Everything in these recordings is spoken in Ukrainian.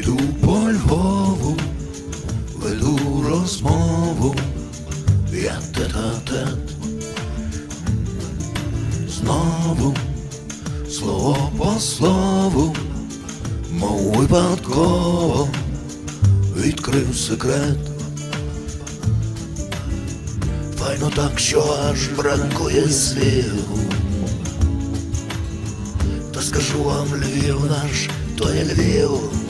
Йду по Львову, веду розмову, я тет-тет Знову слово по слову, мов випадково відкрив секрет. Файно так, що аж бракує слів Та скажу вам Львів наш, то є Львів.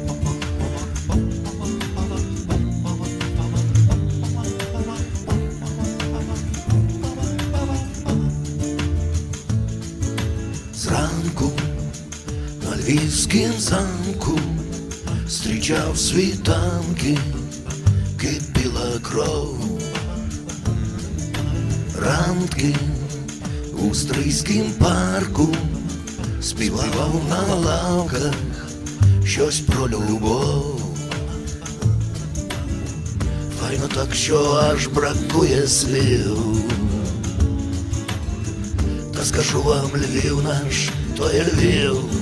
На львівськім замку зустрічав світанки, кипіла кров. Ранки у стрийськім парку співав на лавках щось про любов. Файно так, що аж бракує слів. Та скажу вам, Львів наш, то є Львів.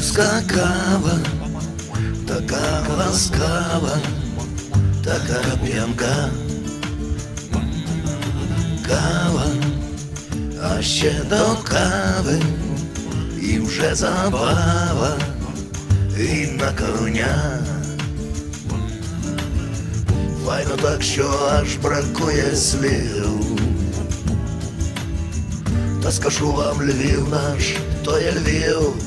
ахривська кава, така ласкава, така п'янка. Кава, а ще до кави, і вже забава, і на коня. Файно так, що аж бракує слів. Та скажу вам, Львів наш, то є Львів.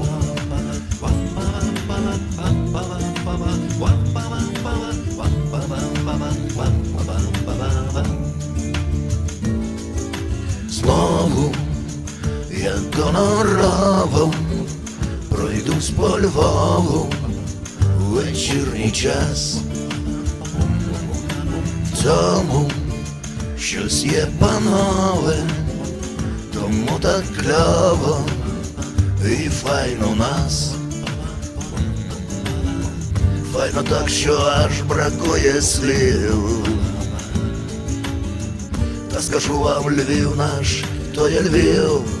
Я гоноровом пройдусь по Львову в вечірній час. В цьому щось є панове, тому так кльово і файно нас. Файно так, що аж бракує слів. Та скажу вам, Львів наш, то є Львів.